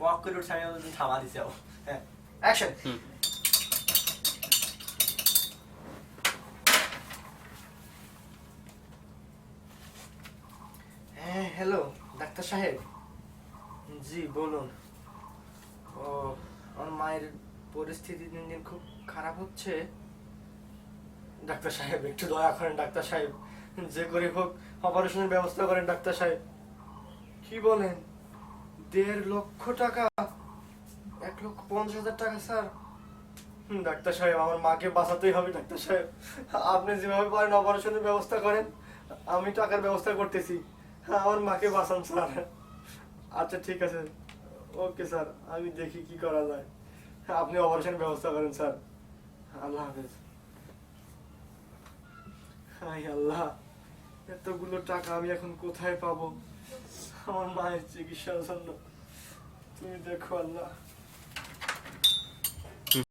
পক করে উঠছে আমি থামা দিছি। হ্যাঁ। অ্যাকশন। হ্যাঁ হ্যালো ডাক্তার সাহেব। জি বলুন। ও আমার মায়ের পরিস্থিতি দিন দিন খুব খারাপ হচ্ছে। ডাক্তার সাহেব একটু দয়া করেন ডাক্তার সাহেব। যে করে হোক অপারেশনের ব্যবস্থা করেন ডাক্তার সাহেব। কি বলেন? দেড় লক্ষ টাকা। এক লক্ষ পঞ্চাশ হাজার টাকা, স্যার। ডাক্তার সাহেব, আমার মাকে বাঁচাতেই হবে, ডাক্তার সাহেব। আপনি যেভাবে পারেন অপারেশনের ব্যবস্থা করেন, আমি টাকার ব্যবস্থা করতেছি। আমার মাকে বাঁচান, স্যার। আচ্ছা ঠিক আছে। ওকে, স্যার, আমি দেখি কি করা যায়। আপনি অপারেশনের ব্যবস্থা করেন, স্যার। আল্লাহ হাফেজ। হাই আল্লাহ, এতগুলো টাকা আমি এখন কোথায় পাবো? আমার মায়ের চিকিৎসার জন্য। তুমি দেখো আল্লাহ।